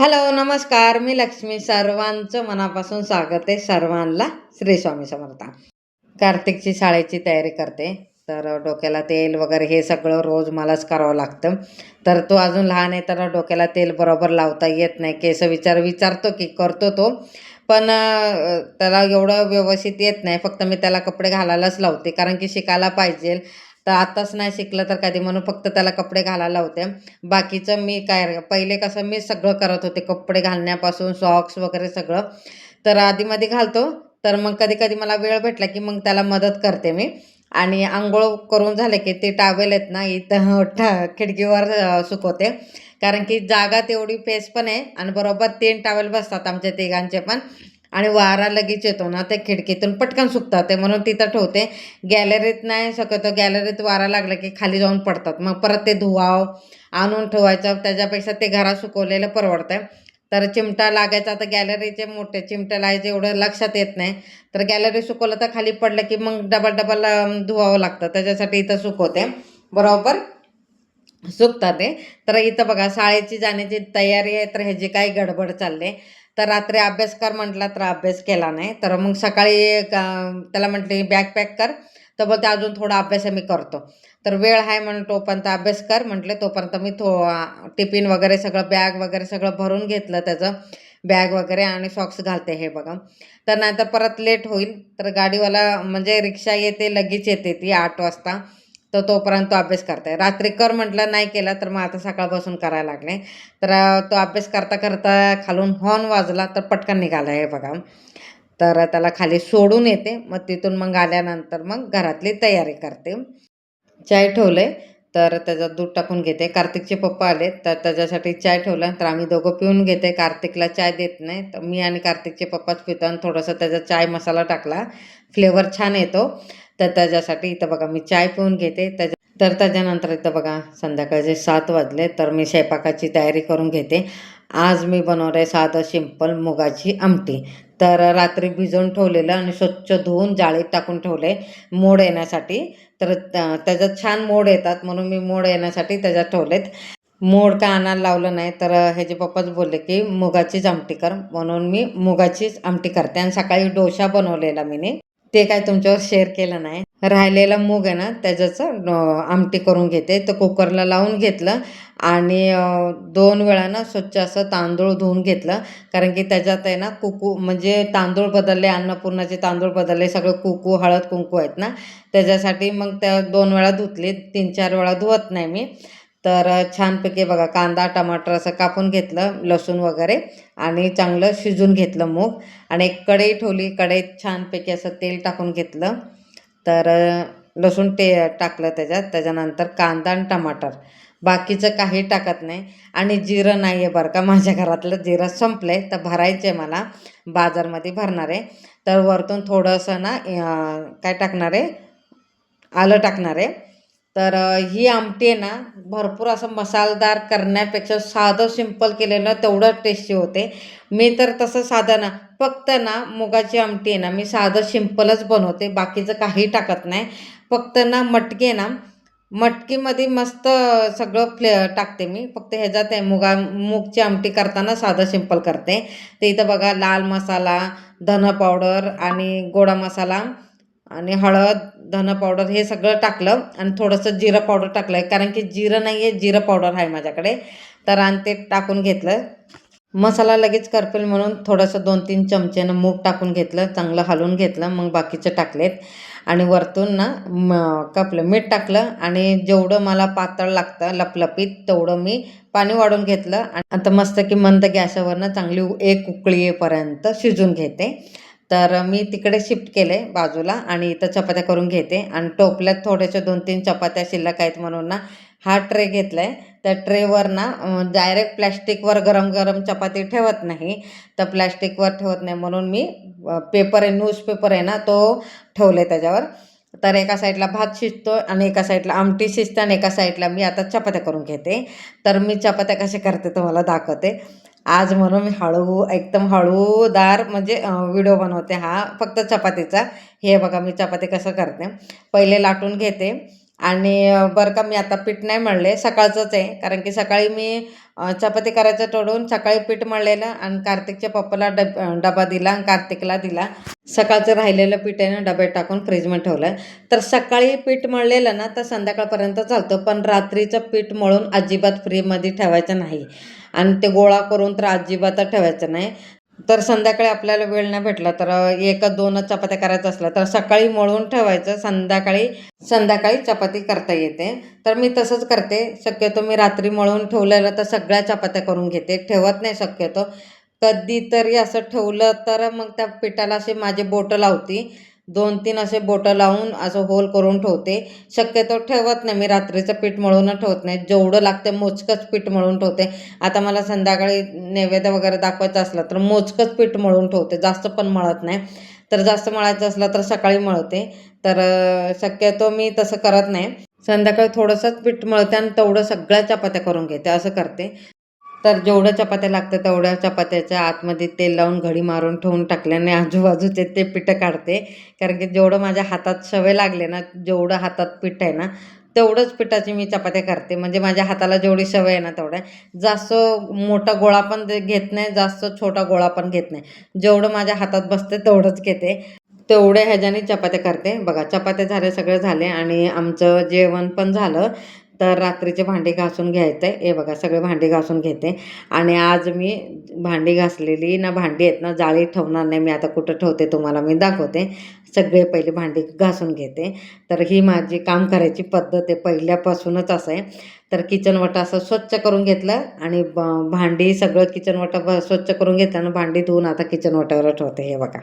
Hello नमस्कार. मी लक्ष्मी सर्वांचं मनापासून स्वागत आहे सर्वांना. श्री स्वामी समर्थ. कार्तिकची शाळेची तयारी करते. तर डोक्याला तेल वगैरे हे सगळं रोज मलाच करावं लागतं. तर तो अजून लहान आहे तर डोक्याला तेल बरोबर लावता येत नाही. केस विचार विचारतो की करतो तो. पण त्याला एवढं व्यवस्थित येत नाही. फक्त मी त्याला कपडे घालायलाच लावते कारण की शिकायला पाहिजे. तर आताच नाही शिकलं तर कधी म्हणून फक्त त्याला कपडे घालायला होते बाकीचं मी काय पहिले कसं मी सगळं करत होते कपडे घालण्यापासून सॉक्स वगैरे सगळं. तर आधीमध्ये घालतो. तर मग कधी कधी मला वेळ भेटला की मग त्याला मदत करते मी. आणि आंघोळ करून झाले की ते टावेल आहेत ना इथं ठ खिडकीवर सुकवते. कारण की जागा तेवढी पेस पण आहे आणि बरोबर तीन टावेल बसतात आमच्या तिघांचे पण. आणि वारा लगेच येतो ना ते खिडकीतून पटकन सुकतात. ते म्हणून तिथं ठेवते. गॅलरीत नाही शकतो गॅलरीत वारा लागला की खाली जाऊन पडतात. मग परत ते धुवाव आणून ठेवायचं. त्याच्यापेक्षा ते घरात सुकवलेलं परवडतं तर चिमटा लागायचा. तर गॅलरीचे मोठे चिमटे लागायचे एवढं लक्षात येत नाही. तर गॅलरी सुकवलं तर खाली पडलं की मग डबल डबल धुवावं लागतं. त्याच्यासाठी इथं सुकवते. बरोबर? सुकतात ते. तर इथं बघा शाळेची जाण्याची तयारी आहे. तर ह्याची काही गडबड चालली. आहे तर रात्री अभ्यास कर म्हटला तर अभ्यास केला नाही. तर मग सकाळी का- त्याला म्हटले बॅग पॅक कर. तर बोलते अजून थोडा अभ्यास मी करतो. तर वेळ आहे म्हणून तोपर्यंत अभ्यास कर म्हटले. तोपर्यंत मी थो टिफिन वगैरे सगळं बॅग वगैरे सगळं भरून घेतलं त्याचं. बॅग वगैरे आणि सॉक्स घालते हे बघा. तर नाहीतर परत लेट होईल. तर गाडीवाला म्हणजे रिक्षा येते लगेच येते ती आठ वाजता. तर तोपर्यंत तो अभ्यास करताय. रात्री कर म्हटलं नाही केला तर मग आता सकाळपासून करायला लागले. तर तो अभ्यास करता करता खालून हॉर्न वाजला तर पटकन निघाला हे बघा. तर त्याला खाली सोडून येते. मग तिथून मग आल्यानंतर मग घरातली तयारी करते. चाय ठेवले. तर त्याच्यात दूध टाकून घेते. कार्तिकचे पप्पा आले. तर त्याच्यासाठी चाय ठेवला. तर आम्ही दोघं पिऊन घेते. कार्तिकला चाय देत नाही. तर मी आणि कार्तिकचे पप्पाच पितो आणि थोडंसं त्याचा चाय मसाला टाकला. फ्लेवर छान येतो. तर त्याच्यासाठी इथं बघा मी चाय पिऊन घेते. त्याच्या तर त्याच्यानंतर इथं बघा संध्याकाळचे सात वाजले तर मी स्वयंपाकाची तयारी करून घेते. आज मी बनवलं आहे साधं सिंपल मुगाची आमटी. तर रात्री भिजवून ठेवलेलं आणि स्वच्छ धुवून जाळीत टाकून ठेवले मोड येण्यासाठी. तर त्या- त्याच्यात छान मोड येतात म्हणून मी मोड येण्यासाठी त्याच्यात ठेवलेत. मोड का आणायला लावलं नाही तर ह्याचे पप्पाच बोलले की मुगाचीच आमटी कर. म्हणून मी मुगाचीच आमटी करते. आणि सकाळी डोसा बनवलेला मीने. ते काय तुमच्यावर शेअर केलं नाही. राहिलेला मूग आहे ना त्याच्याच आमटी करून घेते. तर कुकरला लावून घेतलं आणि दोन वेळा ना स्वच्छ असं तांदूळ धुवून घेतलं. कारण की त्याच्यात आहे ना कुकू म्हणजे तांदूळ बदलले अन्नपूर्णाचे तांदूळ बदलले सगळं कुकू हळद कुंकू आहेत ना. त्याच्यासाठी मग त्या दोन वेळा धुतले तीन चार वेळा धुवत नाही मी. तर छानपैकी बघा कांदा टमाटर असं कापून घेतलं लसूण वगैरे आणि चांगलं शिजून घेतलं मूग. आणि एक कढई ठेवली कढईत छानपैकी असं तेल टाकून घेतलं. तर लसूण ते टाकलं त्याच्यात त्याच्यानंतर कांदा आणि टमाटर. बाकीचं काही टाकत नाही. आणि जिरं नाही आहे बरं का माझ्या घरातलं जिरं संपलं आहे तर भरायचं आहे मला. बाजारमध्ये भरणार आहे. तर वरतून थोडंसं ना काय टाकणार आहे? आलं टाकणार आहे. तर ही आमटी आहे ना भरपूर असं मसालदार करण्यापेक्षा साधं सिंपल केलेलं तेवढं टेस्टी होते. मी तर तसं साधं ना फक्त ना मुगाची आमटी आहे ना मी साधं सिंपलच बनवते बाकीचं काही टाकत नाही. फक्त ना मटकी आहे ना मटकीमध्ये मस्त सगळं फ्ले टाकते मी. फक्त ह्याच्यात आहे मुगा मूगची आमटी करताना साधं सिंपल करते. ते इथं बघा लाल मसाला धन पावडर आणि गोडा मसाला. आणि हळद धनं पावडर हे सगळं टाकलं आणि थोडंसं जिरं पावडर टाकलं आहे कारण की जिरं नाही आहे जिरं पावडर आहे माझ्याकडे. तर आणि ते टाकून घेतलं. मसाला लगेच करपेल म्हणून थोडंसं दोन तीन चमच्यानं मूग टाकून घेतलं. चांगलं हलवून घेतलं. मग बाकीचं टाकलेत. आणि वरतून ना म कपलं. मीठ टाकलं आणि जेवढं मला पातळ लागतं लपलपीत तेवढं मी पाणी वाढून घेतलं. आणि आता मस्त की मंद गॅसवरनं चांगली एक उकळी येईपर्यंत शिजून घेते. तर मी तिकडे शिफ्ट केले बाजूला आणि इथं चपात्या करून घेते. आणि टोपल्यात थोड्याशा दोन तीन चपात्या शिल्लक आहेत म्हणून ना हा ट्रे घेतला आहे त्या ट्रेवर ना डायरेक्ट प्लॅस्टिकवर गरम गरम चपाती ठेवत नाही. तर प्लॅस्टिकवर ठेवत नाही म्हणून मी पेपर आहे न्यूजपेपर आहे ना तो ठेवले त्याच्यावर. तर एका साईडला भात शिजतो आणि एका साईडला आमटी शिजते आणि एका साईडला मी आता चपात्या करून घेते. तर मी चपात्या कशा करते तुम्हाला दाखवते. आज म्हणून मी हळू एकदम हळूदार म्हणजे व्हिडिओ बनवते हा फक्त चपातीचा. हे बघा मी चपाती कसं करते. पहिले लाटून घेते. आणि बरं का मी आता पीठ नाही मळले सकाळचंच आहे. कारण की सकाळी मी चपाती करायचं टोडून सकाळी पीठ मळलेलं आणि कार्तिकच्या पप्पाला डब डबा दिला आणि कार्तिकला दिला. सकाळचं राहिलेलं पीठ आहे ना डब्यात टाकून फ्रीजमध्ये ठेवलं तर सकाळी पीठ मळलेलं ना तर संध्याकाळपर्यंत चालतं. पण रात्रीचं पीठ मळून अजिबात फ्रीमध्ये ठेवायचं नाही. आणि ते गोळा करून तर अजिबातच ठेवायचं नाही. तर संध्याकाळी आपल्याला वेळ नाही भेटला तर एकच दोनच चपात्या करायचं असलं तर सकाळी मळून ठेवायचं संध्याकाळी संध्याकाळी चपाती करता येते. तर मी तसंच करते. शक्यतो मी रात्री मळून ठेवलेलं तर सगळ्या चपात्या करून घेते. ठेवत नाही शक्यतो. कधीतरी असं ठेवलं तर मग त्या पिठाला असे माझे बोटं लावती. दोन तीन असे बोटं लावून असं होल करून ठेवते. शक्यतो ठेवत नाही मी रात्रीचं पीठ मळून ठेवत नाही. जेवढं लागतं मोजकंच पीठ मळून ठेवते. आता मला संध्याकाळी नैवेद्य वगैरे दाखवायचं असलं तर मोजकंच पीठ मळून ठेवते. जास्त पण मळत नाही. तर जास्त मळायचं असलं तर सकाळी मळते. तर शक्यतो मी तसं करत नाही. संध्याकाळी थोडंसंच पीठ मळते आणि तेवढं सगळ्या चपात्या करून घेते. असं करते. तर जेवढ्या चपात्या लागतात तेवढ्या चपात्याच्या आतमध्ये तेल लावून घडी मारून ठेवून टाकल्याने आजूबाजूचे ते पिठं काढते. कारण की जेवढं माझ्या हातात सवय लागले ना जेवढं हातात पीठ आहे ना तेवढंच पिठाची मी चपात्या करते. म्हणजे माझ्या हाताला जेवढी सवय आहे ना तेवढ्या. जास्त मोठा गोळा पण घेत नाही जास्त छोटा गोळा पण घेत नाही. जेवढं माझ्या हातात बसते तेवढंच घेते. तेवढ्या ह्याच्याने चपात्या करते. बघा चपात्या झाले सगळे झाले आणि आमचं जेवण पण झालं. तर रात्रीचे भांडी घासून घ्यायचं. आहे हे बघा सगळे भांडी घासून घेते. आणि आज मी भांडी घासलेली ना भांडी आहेत ना जाळी ठेवणार नाही. मी आता कुठं ठेवते तुम्हाला मी दाखवते. सगळे पहिले भांडी घासून घेते. तर ही माझी काम करायची पद्धत आहे. पहिल्यापासूनच असं आहे. तर किचनवट असं स्वच्छ करून घेतलं आणि ब- भांडी सगळं किचनवटा ब- स्वच्छ करून घेतलं आणि भांडी धुवून आता किचनवटावर ठेवते. हे बघा.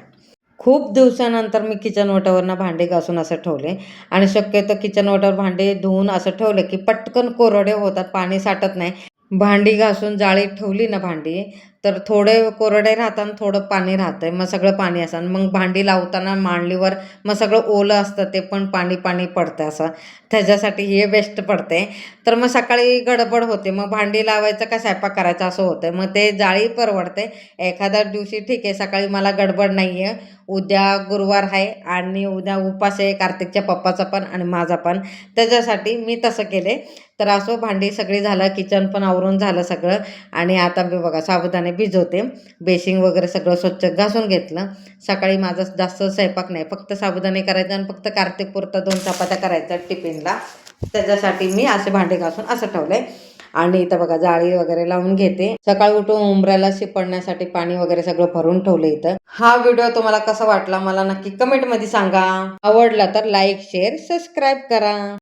खूप दिवसानंतर मी किचन वटावरनं भांडे घासून असं ठेवले. आणि शक्यतो किचन वटावर भांडे धुवून असं ठेवले की पटकन कोरडे होतात पाणी साठत नाही. भांडी घासून जाळीत ठेवली ना भांडी तर थोडे कोरडे राहतात आणि थोडं पाणी राहतं मग सगळं पाणी असतं आणि मग भांडी लावताना मांडलीवर मग सगळं ओलं असतं ते पण पाणी पाणी पडतं असं. त्याच्यासाठी हे बेस्ट पडते तर मग सकाळी गडबड होते. मग भांडी लावायचं का स्वयंपाक करायचा असं होतं मग ते जाळी परवडते. एखाद्या दिवशी ठीक आहे सकाळी मला गडबड नाही आहे उद्या गुरुवार आहे आणि उद्या उपास आहे कार्तिकच्या पप्पाचा पण आणि माझा पण. त्याच्यासाठी मी तसं केले. तर असो भांडी सगळी झालं किचन पण आवरून झालं सगळं. आणि आता मी बघा साबुदाणे भिजवते. बेसिंग वगैरे सगळं स्वच्छ घासून घेतलं. सकाळी माझा जास्त स्वयंपाक नाही. फक्त साबुदाणे करायचं आणि फक्त कार्तिकपुरता दोन चपात्या करायच्या टिफिनला. त्याच्यासाठी मी असे भांडे घासून असं ठेवलंय. आणि इथं बघा जाळी वगैरे लावून घेते. सकाळी उठून उंबऱ्याला शिपडण्यासाठी पाणी वगैरे सगळं भरून ठेवलं इथं. हा व्हिडिओ तुम्हाला कसा वाटला मला नक्की कमेंटमध्ये सांगा. आवडला तर लाईक शेअर सबस्क्राईब करा.